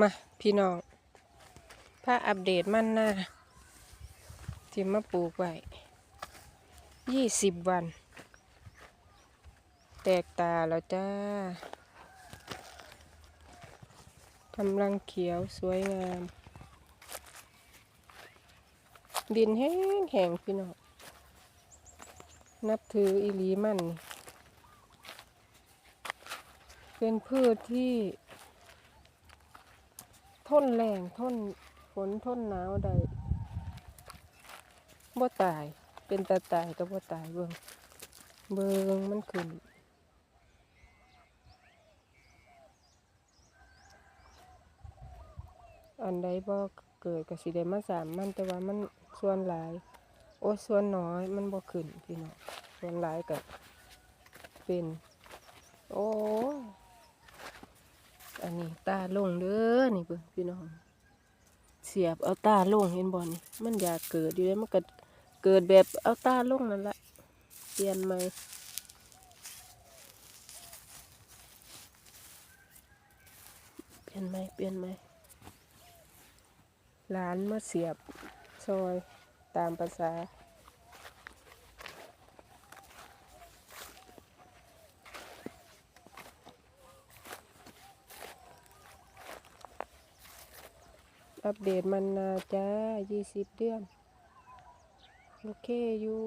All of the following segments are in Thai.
มาพี่น้องพาอัปเดตมั่นหน้าที่มาปลูกไว้ยี่สิบวัน แตกตาแล้วจ้ากำลังเขียวสวยงาม ดินแห้งแห้งพี่น้องนับถืออีหลีมัน เป็นพืชที่ ทนแรงทนฝนทนหนาวได้บ่ตาย เป็นตาตายก็บ่ตายเบิ่งเบิ่งมันขึ้นอันใดบ่เกิดก็สิได้มาสามมันแต่ว่ามันส่วนหลาย โอ้ส่วนน้อยมันบ่ขึ้นพี่น้องส่วนหลายก็เป็น โอ้ อันนี้ตาลงเด้อนี่เบิ่งพี่น้อง เสียบเอาตาลงเห็นบ่นี่มันอยากเกิดอยู่แล้วมันก็เกิดแบบเอาตาลงนั่นแหละเปลี่ยนใหม่เปลี่ยนไหมเปลี่ยนไหมหลานมาเสียบซอยตามภาษา อัปเดตมันนาจ้ายี่สิบเดือน โอเคอยู่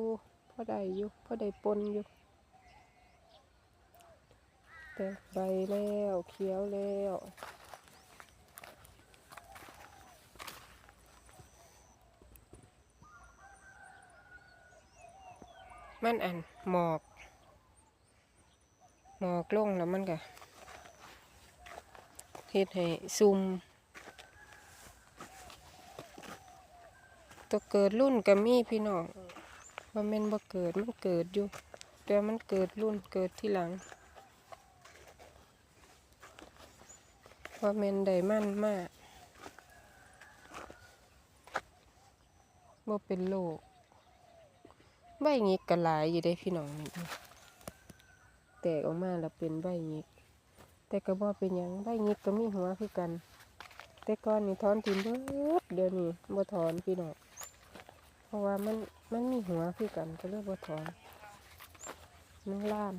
พ่อได้อยู่พ่อได้ปนอยู่ แต่ใบแล้วเขียวแล้วมันอันหมอก หมอกลงแล้วมันก็เฮ็ดให้ซุ่ม ตัวเกิดรุ่นก็มีพี่น้องว่าแม่นบ่เกิดมันเกิดอยู่แต่มันเกิดรุ่นเกิดที่หลังว่าแม่นได้มั่นมากบ่เป็นโรคใบงิกก็หลายอยู่ได้พี่น้องนี่แตกออกมาแล้วเป็นใบงิกแต่ก็บ่เป็นยังใบงิกก็มีหัวคือกัน แต่ก่อนนี่ถอนทิ่มเบิดเดี๋ยวนี้บ่ถอนพี่น้อง ราะว่ามันมันมีหัวคือกันก็เลยบ่ถอนมันล่าม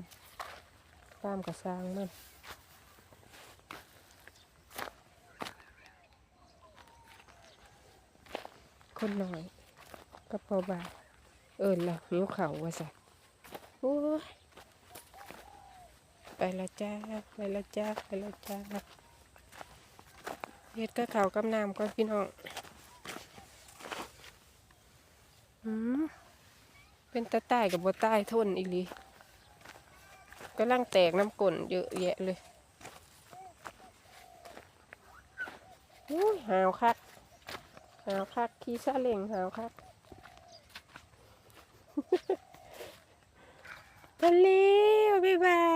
ล่ามกระซางมันคนน้อยกับพอบาเอิญละหิวเข่าวว่าสัโอ้ยไปละจ้าไปละจ้าไปละจ้าเฮ็ดก็เข่ากับน้ำก่อนพี่น้อง อืม เป็นตาใต้กับบัวใต้ทนอีกลีกำลังแตกน้ำก่นเยอะแยะเลยอุ้ยหาวคักหาวคักขี่ซาเล้งหาวคักไปเร็วบ๊ายบาย